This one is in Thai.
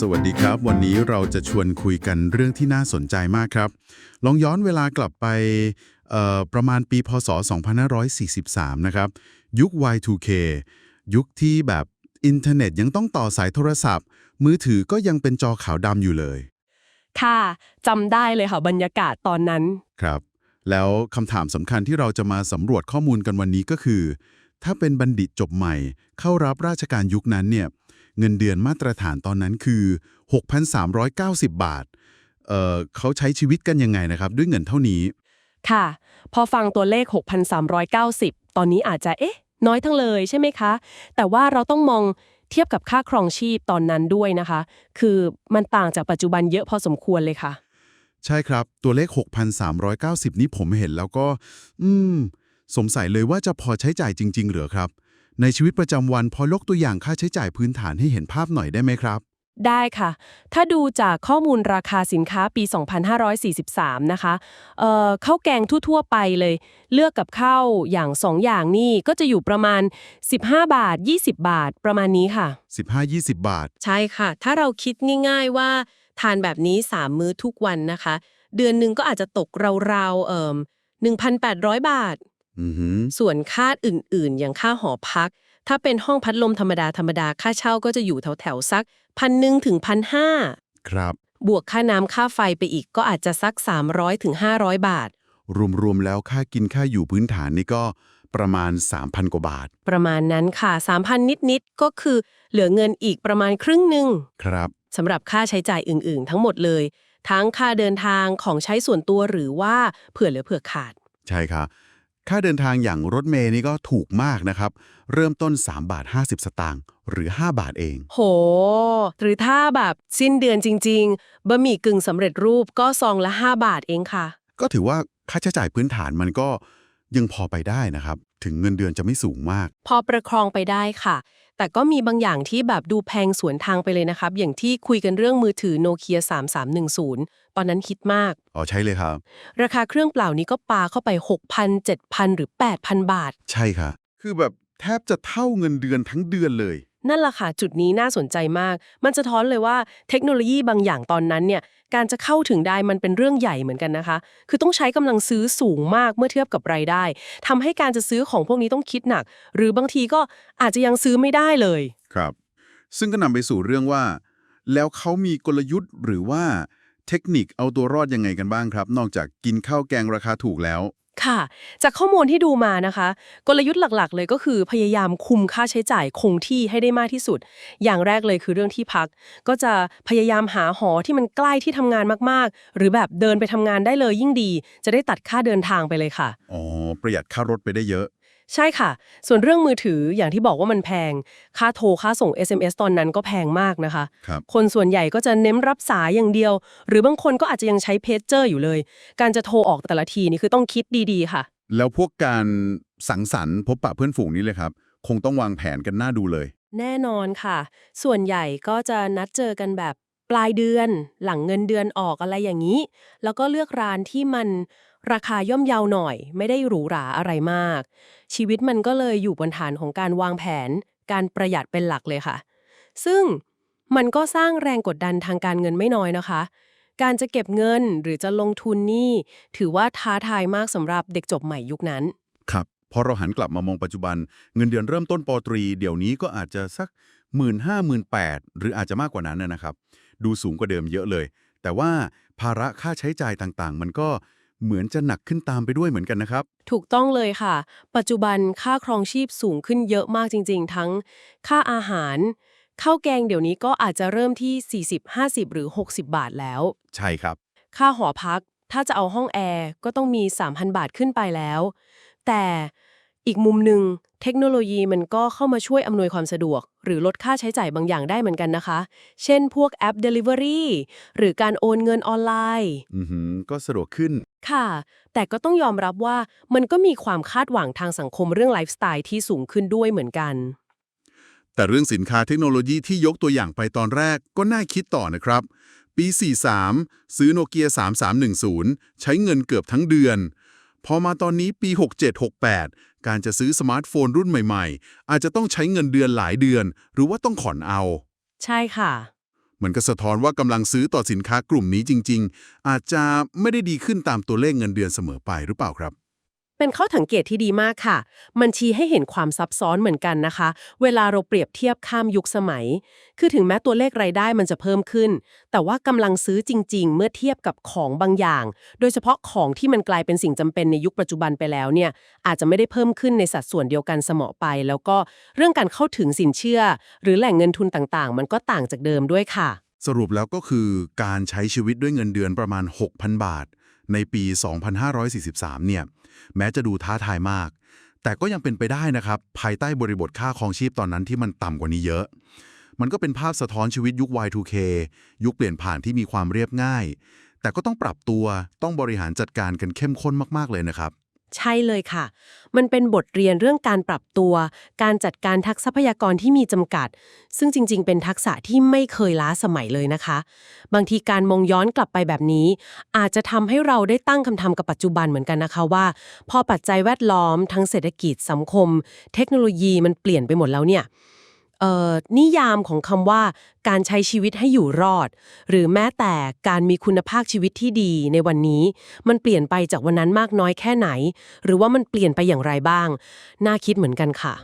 สวัสดีครับ วันนี้เราจะชวนคุยกันเรื่องที่น่าสนใจมากครับ ลองย้อนเวลากลับไปเอ่อประมาณปีพศ 2543 นะครับ ยุค Y2K ยุคที่แบบอินเทอร์เน็ตยังต้องต่อสายโทรศัพท์ มือถือก็ยังเป็นจอขาวดำอยู่เลย ค่ะจำได้เลยค่ะบรรยากาศตอนนั้น ครับ แล้วคำถามสำคัญที่เราจะมาสำรวจข้อมูลกันวันนี้ก็คือ ถ้าเป็นบัณฑิตจบใหม่ เข้ารับราชการยุคนั้นเนี่ย เงินเดือนมาตรฐานตอนนั้นคือ 6,390 บาทเอ่อเขาใช้ชีวิตกันยังไงนะครับ ด้วยเงินเท่านี้ ค่ะ พอฟังตัวเลข 6,390 ตอนนี้อาจจะเอ๊ะ น้อยทั้งเลยใช่ไหมคะ แต่ว่าเราต้องมองเทียบกับค่าครองชีพตอนนั้นด้วยนะคะ คือมันต่างจากปัจจุบันเยอะพอสมควรเลยค่ะ ใช่ครับตัวเลข 6,390 นี้ผมเห็นแล้วก็ อืม สงสัยเลยว่าจะพอใช้จ่ายจริงๆเหรอครับ ในชีวิตประจำวันพอยกตัวอย่างค่าใช้จ่ายพื้นฐานให้เห็นภาพหน่อยได้ไหมครับ ได้ค่ะ ถ้าดูจากข้อมูลราคาสินค้าปี 2543 นะคะเอ่อข้าวแกงทั่ว ๆ ไปเลย เลือกกับข้าวอย่าง 2 อย่างนี่ก็จะอยู่ประมาณ 15 บาท 20 บาท ประมาณนี้ค่ะ 15-20 บาท ใช่ค่ะ ถ้าเราคิดง่าย ๆว่าทานแบบนี้ 3 มื้อทุกวันนะคะ เดือนหนึ่งก็อาจจะตกราวๆเอ่อ1,800 บาทอือหือ ส่วนค่าอื่นๆ อย่างค่าหอพัก ถ้าเป็นห้องพัดลมธรรมดาธรรมดาค่าเช่าก็จะอยู่แถวๆสักพันหนึ่งถึงพันห้าครับ บวกค่าน้ำค่าไฟไปอีกก็อาจจะสัก 300ถึง500 บาท รวมๆแล้วค่ากินค่าอยู่พื้นฐานนี่ก็ประมาณ 3,000 กว่าบาท ประมาณนั้นค่ะ 3,000 นิดๆ ก็คือเหลือเงินอีกประมาณครึ่งหนึ่งครับสำหรับค่าใช้จ่ายอื่นๆ ทั้งหมดเลย ทั้งค่าเดินทางของใช้ส่วนตัวหรือว่าเผื่อเหลือเผื่อขาด ใช่ครับ ค่าเดินทางอย่างรถเมย์นี่ก็ถูกมากนะครับ เริ่มต้น 3 บาท 50 สตางค์หรือ 5 บาทเอง โห หรือถ้าแบบสิ้นเดือนจริง ๆบะหมี่กึ่งสำเร็จรูปก็ซองละ 5 บาทเองค่ะ ก็ถือว่าค่าใช้จ่ายพื้นฐานมันก็ยังพอไปได้นะครับ ถึงเงินเดือนจะไม่สูงมาก พอประคองไปได้ค่ะ แต่ก็มีบางอย่างที่แบบดูแพงสวนทางไปเลยนะครับ อย่างที่คุยกันเรื่องมือถือโนเกีย3310 ตอนนั้นฮิตมาก อ๋อใช่เลยครับ ราคาเครื่องเปล่านี้ก็ปาเข้าไป 6,000 7,000 หรือ 8,000 บาท ใช่ค่ะ คือแบบแทบจะเท่าเงินเดือนทั้งเดือนเลย นั่นแหละค่ะ จุดนี้น่าสนใจมาก มันจะท้อนเลยว่าเทคโนโลยีบางอย่างตอนนั้นเนี่ย การจะเข้าถึงได้มันเป็นเรื่องใหญ่เหมือนกันนะคะ คือต้องใช้กำลังซื้อสูงมากเมื่อเทียบกับรายได้ทำให้การจะซื้อของพวกนี้ต้องคิดหนัก หรือบางทีก็อาจจะยังซื้อไม่ได้เลย ครับ ซึ่งก็นำไปสู่เรื่องว่า แล้วเขามีกลยุทธ์หรือว่าเทคนิคเอาตัวรอดยังไงกันบ้างครับ นอกจากกินข้าวแกงราคาถูกแล้ว ค่ะ จากข้อมูลที่ดูมานะคะ กลยุทธ์หลักๆ เลยก็คือพยายามคุมค่าใช้จ่ายคงที่ให้ได้มากที่สุด อย่างแรกเลยคือเรื่องที่พัก ก็จะพยายามหาหอที่มันใกล้ที่ทำงานมากๆ หรือแบบเดินไปทำงานได้เลยยิ่งดี จะได้ตัดค่าเดินทางไปเลยค่ะ อ๋อ ประหยัดค่ารถไปได้เยอะ ใช่ค่ะ ส่วนเรื่องมือถืออย่างที่บอกว่ามันแพง ค่าโทรค่าส่ง SMS ตอนนั้นก็แพงมากนะคะครับคนส่วนใหญ่ก็จะเน้นรับสายอย่างเดียว หรือบางคนก็อาจจะยังใช้เพจเจอร์อยู่เลย การจะโทรออกแต่ละทีนี่คือต้องคิดดีๆค่ะ แล้วพวกการสังสรรค์พบปะเพื่อนฝูงนี่เลยครับ คงต้องวางแผนกันหน้าดูเลย แน่นอนค่ะ ส่วนใหญ่ก็จะนัดเจอกันแบบปลายเดือน หลังเงินเดือนออกอะไรอย่างนี้ แล้วก็เลือกร้านที่มัน ราคาย่อมเยาวหน่อย ไม่ได้หรูหราอะไรมาก ชีวิตมันก็เลยอยู่บนฐานของการวางแผน การประหยัดเป็นหลักเลยค่ะ ซึ่งมันก็สร้างแรงกดดันทางการเงินไม่น้อยนะคะ การจะเก็บเงินหรือจะลงทุนนี่ ถือว่าท้าทายมากสำหรับเด็กจบใหม่ยุคนั้น ครับ พอเราหันกลับมามองปัจจุบัน เงินเดือนเริ่มต้นปตรี เดี๋ยวนี้ก็อาจจะสัก 1 5 0 0 0 0 8หรืออาจจะมากกว่านั้นนะครับ ดูสูงกว่าเดิมเยอะเลย แต่ว่าภาระค่าใช้จ่ายต่างๆ มันก็ เหมือนจะหนักขึ้นตามไปด้วยเหมือนกันนะครับ ถูกต้องเลยค่ะ ปัจจุบันค่าครองชีพสูงขึ้นเยอะมากจริง ๆ ทั้ง ค่าอาหาร ข้าวแกงเดี๋ยวนี้ก็อาจจะเริ่มที่ 40 50 หรือ 60 บาทแล้ว ใช่ครับ ค่าหอพัก ถ้าจะเอาห้องแอร์ก็ต้องมี 3,000 บาทขึ้นไปแล้ว แต่อีกมุมหนึ่งเทคโนโลยีมันก็เข้ามาช่วยอำนวยความสะดวก หรือลดค่าใช้จ่ายบางอย่างได้เหมือนกันนะคะ เช่นพวกแอป Delivery หรือการโอนเงินออนไลน์ อือหือก็สะดวกขึ้น ค่ะ แต่ก็ต้องยอมรับว่ามันก็มีความคาดหวังทางสังคมเรื่องไลฟ์สไตล์ที่สูงขึ้นด้วยเหมือนกัน แต่เรื่องสินค้าเทคโนโลยีที่ยกตัวอย่างไปตอนแรกก็น่าคิดต่อนะครับ ปี 43 ซื้อโนเกีย 3310 ใช้เงินเกือบทั้งเดือน พอมาตอนนี้ปี 6768 การจะซื้อสมาร์ทโฟนรุ่นใหม่ ๆ อาจจะต้องใช้เงินเดือนหลายเดือน หรือว่าต้องผ่อนเอา ใช่ค่ะเห มันก็สะท้อนว่ากำลังซื้อต่อสินค้ากลุ่มนี้จริง ๆ อาจจะไม่ได้ดีขึ้นตามตัวเลขเงินเดือนเสมอไปหรือเปล่าครับ เป็นข้อสังเกตที่ดีมากค่ะ มันชี้ให้เห็นความซับซ้อนเหมือนกันนะคะ เวลาเราเปรียบเทียบข้ามยุคสมัย คือถึงแม้ตัวเลขรายได้มันจะเพิ่มขึ้น แต่ว่ากำลังซื้อจริง ๆ เมื่อเทียบกับของบางอย่าง โดยเฉพาะของที่มันกลายเป็นสิ่งจำเป็นในยุคปัจจุบันไปแล้วเนี่ย อาจจะไม่ได้เพิ่มขึ้นในสัดส่วนเดียวกันเสมอไป แล้วก็เรื่องการเข้าถึงสินเชื่อ หรือแหล่งเงินทุนต่างๆ มันก็ต่างจากเดิมด้วยค่ะ สรุปแล้วก็คือการใช้ชีวิตด้วยเงินเดือนประมาณ 6,000 บาท ในปี 2543 เนี่ย แม้จะดูท้าทายมาก แต่ก็ยังเป็นไปได้นะครับ ภายใต้บริบทค่าครองชีพตอนนั้นที่มันต่ำกว่านี้เยอะ มันก็เป็นภาพสะท้อนชีวิตยุค Y2K ยุคเปลี่ยนผ่านที่มีความเรียบง่าย แต่ก็ต้องปรับตัวต้องบริหารจัดการกันเข้มข้นมากๆเลยนะครับ ใช่เลยค่ะ มันเป็นบทเรียนเรื่องการปรับตัว การจัดการทักษะทรัพยากรที่มีจำกัด ซึ่งจริง ๆ เป็นทักษะที่ไม่เคยล้าสมัยเลยนะคะ บางทีการมองย้อนกลับไปแบบนี้ อาจจะทำให้เราได้ตั้งคำถามกับปัจจุบันเหมือนกันนะคะว่า พอปัจจัยแวดล้อมทั้งเศรษฐกิจสังคม เทคโนโลยีมันเปลี่ยนไปหมดแล้วเนี่ย นิยามของคำว่าการใช้ชีวิตให้อยู่รอด หรือแม้แต่การมีคุณภาพชีวิตที่ดีในวันนี้ มันเปลี่ยนไปจากวันนั้นมากน้อยแค่ไหน หรือว่ามันเปลี่ยนไปอย่างไรบ้าง น่าคิดเหมือนกันค่ะ